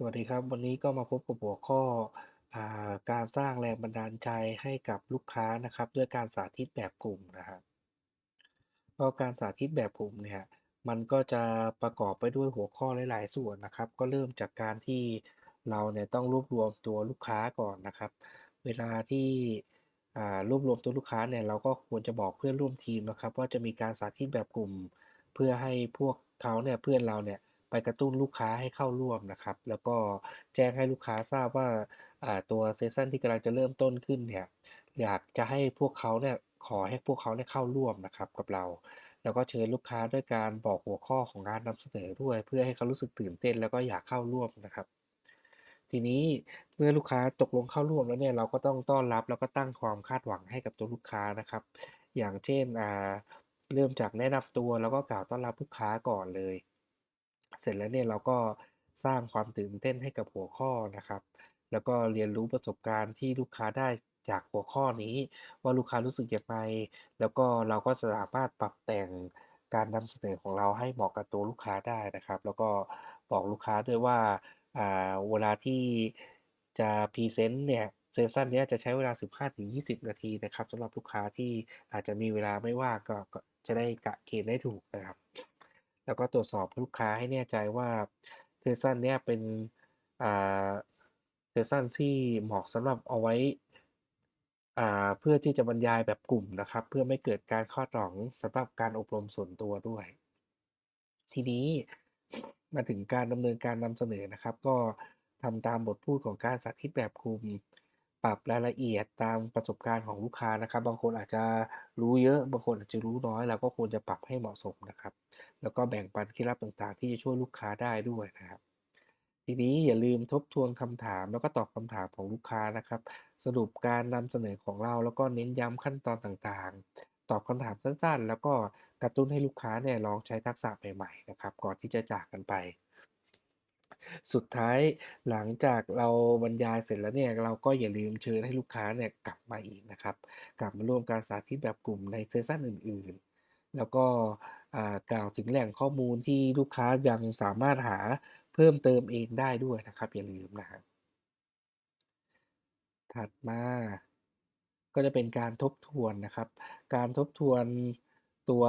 สวัสดีครับ วันนี้ก็มาพบกับหัวข้ออาการสร้างแรงบันดาลใจให้กับลูกค้านะครับ ด้วยการสาธิตแบบกลุ่มนะครับก็การสาธิตแบบกลุ่มเนี่ยมันก็จะประกอบไปด้วยหัวข้อหลาย ๆ ส่วนนะครับ ก็เริ่มจากการที่เราเนี่ยต้องรวบรวมตัวลูกค้าก่อนนะครับ เวลาที่รวบรวมตัวลูกค้าเนี่ยเราก็ควรจะบอกเพื่อนร่วมทีมนะครับ ว่าจะมีการสาธิตแบบกลุ่ม เพื่อให้พวกเขาเนี่ยเพื่อนเราเนี่ย ไปกระตุ้นลูกค้าให้เข้าร่วมนะครับ แล้วก็แจ้งให้ลูกค้าทราบว่าตัวเซสชันที่กำลังจะเริ่มต้นขึ้นเนี่ยอยากจะให้พวกเขาเนี่ยขอให้พวกเขาเนี่ยเข้าร่วมนะครับกับเรา แล้วก็เชิญลูกค้าด้วยการบอกหัวข้อของงานนำเสนอด้วย เพื่อให้เขารู้สึกตื่นเต้นแล้วก็อยากเข้าร่วมนะครับ ทีนี้เมื่อลูกค้าตกลงเข้าร่วมแล้วเนี่ยเราก็ต้องต้อนรับแล้วก็ตั้งความคาดหวังให้กับตัวลูกค้านะครับ อย่างเช่นเริ่มจากแนะนำตัวแล้วก็กล่าวต้อนรับลูกค้าก่อนเลย เสร็จแล้วเนี่ยเราก็สร้างความตื่นเต้นให้กับหัวข้อนะครับ แล้วก็เรียนรู้ประสบการณ์ที่ลูกค้าได้จากหัวข้อนี้ ว่าลูกค้ารู้สึกอย่างไร แล้วก็เราก็สามารถปรับแต่งการนำเสนอของเราให้เหมาะกับตัวลูกค้าได้นะครับ แล้วก็บอกลูกค้าด้วยว่าเวลาที่จะพรีเซนต์เนี่ยเซสชันนี้จะใช้เวลา 15-20 นาทีนะครับสำหรับลูกค้าที่อาจจะมีเวลาไม่ว่างก็ก็จะได้กะเกณฑ์ได้ถูกนะครับ แล้วก็ตรวจสอบลูกค้าให้แน่ใจว่าเซสชันเนี้ยเป็นเซสชันที่เหมาะสำหรับเอาไว้เพื่อที่จะบรรยายแบบกลุ่มนะครับ เพื่อไม่เกิดการคาดหวังสำหรับการอบรมส่วนตัวด้วย ทีนี้มาถึงการดำเนินการนำเสนอนะครับ ก็ทำตามบทพูดของการสาธิตแบบกลุ่ม ปรับรายละเอียดตามประสบการณ์ของลูกค้านะครับ บางคนอาจจะรู้เยอะ บางคนอาจจะรู้น้อยเราก็ควรจะปรับให้เหมาะสมนะครับ แล้วก็แบ่งปันเคล็ดลับต่างๆ ที่จะช่วยลูกค้าได้ด้วยนะครับ ทีนี้อย่าลืมทบทวนคำถาม แล้วก็ตอบคำถามของลูกค้านะครับ สรุปการนำเสนอของเราแล้วก็เน้นย้ำขั้นตอนต่างๆ ตอบคำถามสั้นๆ แล้วก็กระตุ้นให้ลูกค้าเนี่ยลองใช้ทักษะใหม่ๆนะครับ ก่อนที่จะจากกันไป สุดท้ายหลังจากเราบรรยายเสร็จแล้วเนี่ยเราก็อย่าลืมเชิญให้ลูกค้าเนี่ยกลับมาอีกนะครับ กลับมาร่วมการสาธิตแบบกลุ่มในเซสชันอื่น ๆ แล้วก็อ่ากล่าวถึงแหล่งข้อมูลที่ลูกค้ายังสามารถหาเพิ่มเติมเองได้ด้วยนะครับ อย่าลืมนะครับถัดมาก็จะเป็นการทบทวนนะครับ การทบทวนตัว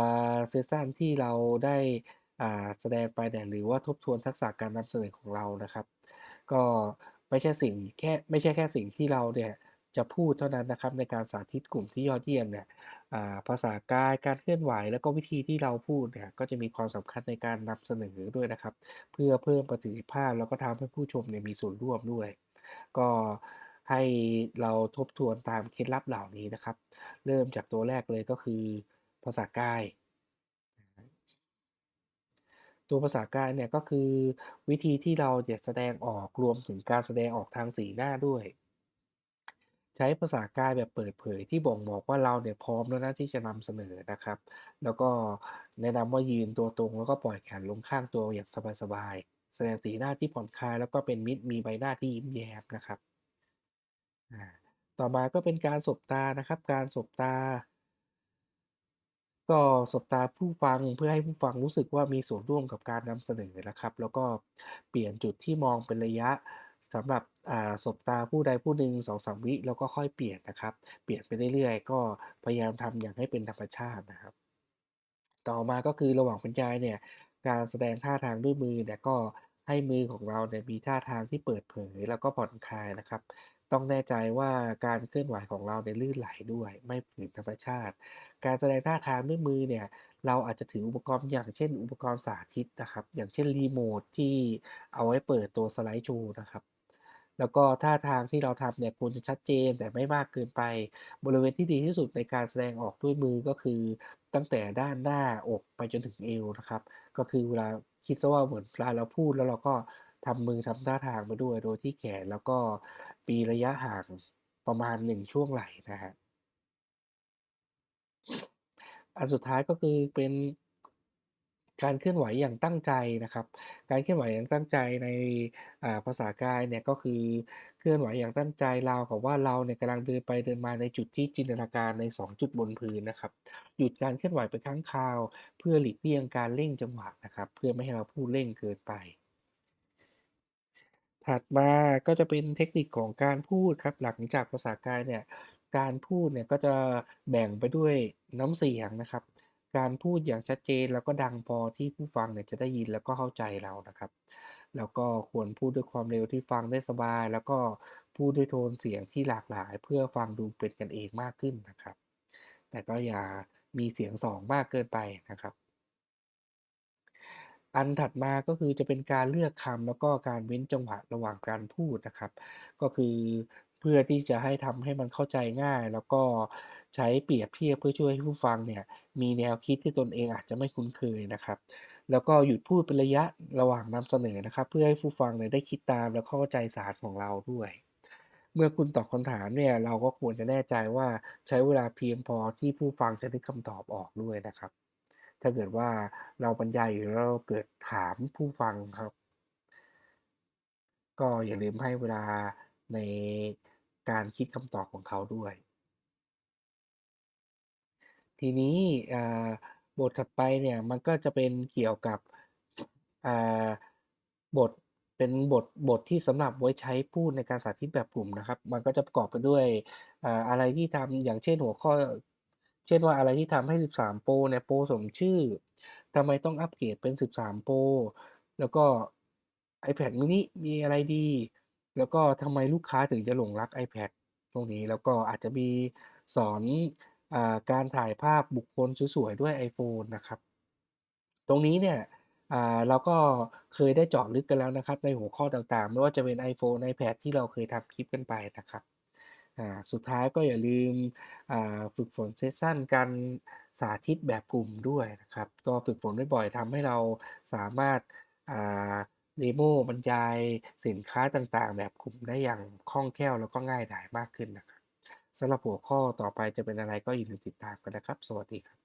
เซสชันที่เราได้ แสดงไปเนี่ยหรือว่าทบทวนทักษะการนำเสนอของเรานะครับ ก็ไม่ใช่สิ่งแค่ไม่ใช่แค่สิ่งที่เราเนี่ยจะพูดเท่านั้นนะครับในการสาธิตกลุ่มที่ยอดเยี่ยมเนี่ยภาษากายการเคลื่อนไหว แล้วก็วิธีที่เราพูดเนี่ยก็จะมีความสำคัญในการนำเสนอด้วยนะครับ เพื่อเพิ่มประสิทธิภาพ แล้วก็ทำให้ผู้ชมเนี่ยมีส่วนร่วมด้วย ก็ให้เราทบทวนตามเคล็ดลับเหล่านี้นะครับ เริ่มจากตัวแรกเลยก็คือภาษากาย ตัวภาษากายเนี่ยก็คือวิธีที่เราจะแสดงออกรวมถึงการแสดงออกทางสีหน้าด้วย ใช้ภาษากายแบบเปิดเผยที่บ่งบอกว่าเราเนี่ยพร้อมแล้วนะที่จะนำเสนอนะครับ แล้วก็แนะนำว่ายืนตัวตรงแล้วก็ปล่อยแขนลงข้างตัวอย่างสบายๆแสดงสีหน้าที่ผ่อนคลายแล้วก็เป็นมิตรมีใบหน้าที่ยิ้มแย้มนะครับต่อมาก็เป็นการสบตานะครับ การสบตา ก็สบตาผู้ฟังเพื่อให้ผู้ฟังรู้สึกว่ามีส่วนร่วมกับการนำเสนอนะครับ แล้วก็เปลี่ยนจุดที่มองเป็นระยะสำหรับสบตาผู้ใดผู้หนึ่ง2-3วิแล้วก็ค่อยเปลี่ยนนะครับ เปลี่ยนไปเรื่อยๆ ก็พยายามทำอย่างให้เป็นธรรมชาตินะครับ ต่อมาก็คือระหว่างบรรยายเนี่ยการแสดงท่าทางด้วยมือเนี่ยก็ ให้มือของเราเนี่ยมีท่าทางที่เปิดเผยแล้วก็ผ่อนคลายนะครับ ต้องแน่ใจว่าการเคลื่อนไหวของเราเนี่ยลื่นไหลด้วย ไม่ฝืนธรรมชาติ การแสดงท่าทางด้วยมือเนี่ยเราอาจจะถืออุปกรณ์อย่างเช่น อุปกรณ์สาธิตนะครับ อย่างเช่นรีโมทที่เอาไว้เปิดตัวสไลด์โชว์นะครับแล้วก็ท่าทางที่เราทำเนี่ยควรจะชัดเจนแต่ไม่มากเกินไป บริเวณที่ดีที่สุดในการแสดงออกด้วยมือก็คือ ตั้งแต่ด้านหน้าอกไปจนถึงเอวนะครับ ก็คือเวลา คิดซะว่าเหมือนเราเราพูดแล้วเราก็ทำมือทำท่าทางไปด้วย โดยที่แขนแล้วก็ปีระยะห่างประมาณหนึ่งช่วงไหล่นะฮะอันสุดท้ายก็คือเป็น การเคลื่อนไหวอย่างตั้งใจนะครับ การเคลื่อนไหวอย่างตั้งใจในภาษากายเนี่ยก็คือเคลื่อนไหวอย่างตั้งใจราวกับว่าเราเนี่ยกำลังเดินไปเดินมาในจุดที่จินตนาการใน 2 จุดบนพื้นนะครับ หยุดการเคลื่อนไหวไปครั้งคราว เพื่อหลีกเลี่ยงการเร่งจังหวะนะครับ เพื่อไม่ให้เราพูดเร่งเกินไป ถัดมาก็จะเป็นเทคนิคของการพูดครับหลังจากภาษากายเนี่ยการพูดเนี่ยก็จะแบ่งไปด้วยน้ำเสียงนะครับ การพูดอย่างชัดเจนแล้วก็ดังพอที่ผู้ฟังเนี่ยจะได้ยินแล้วก็เข้าใจเรานะครับ แล้วก็ควรพูดด้วยความเร็วที่ฟังได้สบาย แล้วก็พูดด้วยโทนเสียงที่หลากหลาย เพื่อฟังดูเป็นกันเองมากขึ้นนะครับ แต่ก็อย่ามีเสียงสองมากเกินไปนะครับ อันถัดมาก็คือจะเป็นการเลือกคำแล้วก็การเว้นจังหวะระหว่างการพูดนะครับ ก็คือเพื่อที่จะให้ทำให้มันเข้าใจง่ายแล้วก็ ใช้เปรียบเทียบเพื่อช่วยให้ผู้ฟังเนี่ยมีแนวคิดที่ตนเองอาจจะไม่คุ้นเคยนะครับ แล้วก็หยุดพูดเป็นระยะระหว่างนำเสนอนะครับ เพื่อให้ผู้ฟังเนี่ยได้คิดตามแล้วเข้าใจสารของเราด้วย เมื่อคุณตอบคำถามเนี่ยเราก็ควรจะแน่ใจว่าใช้เวลาเพียงพอที่ผู้ฟังจะนึกคำตอบออกด้วยนะครับ ถ้าเกิดว่าเราบรรยายอยู่แล้วเราเกิดถามผู้ฟังครับ ก็อย่าลืมให้เวลาในการคิดคำตอบของเขาด้วย ทีนี้อ่าบทถัดไปเนี่ยมันก็จะเป็นเกี่ยวกับอ่าบทเป็นบทบทที่สำหรับไว้ใช้พูดในการสาธิตแบบกลุ่มนะครับ มันก็จะประกอบไปด้วยออะไรที่ทำอย่างเช่นหัวข้อ เช่นว่าอะไรที่ทำให้ 13 Pro เนี่ยผสมชื่อทำไมต้องอัปเกรดเป็น 13 Pro แล้วก็ iPad mini มีอะไรดี แล้วก็ทำไมลูกค้าถึงจะหลงรัก iPad พวกนี้แล้วก็อาจจะมีสอน การถ่ายภาพบุคคลสวยๆด้วย iPhone นะครับ ตรงนี้เนี่ยเราก็เคยได้เจาะลึกกันแล้วนะครับ ในหัวข้อต่างๆ ไม่ว่าจะเป็น iPhone iPad ที่เราเคยทำคลิปกันไปนะครับสุดท้ายก็อย่าลืมฝึกฝนเซสชันการสาธิตแบบกลุ่มด้วยนะครับ ก็ฝึกฝนบ่อยๆทำให้เราสามารถาเดโมบรรยายสินค้าต่างๆ แบบกลุ่มได้อย่างคล่องแคล่วแล้วก็ง่ายดายมากขึ้นนะครับ สำหรับหัวข้อต่อไปจะเป็นอะไรก็อย่าลืมติดตามกันนะครับ สวัสดีครับ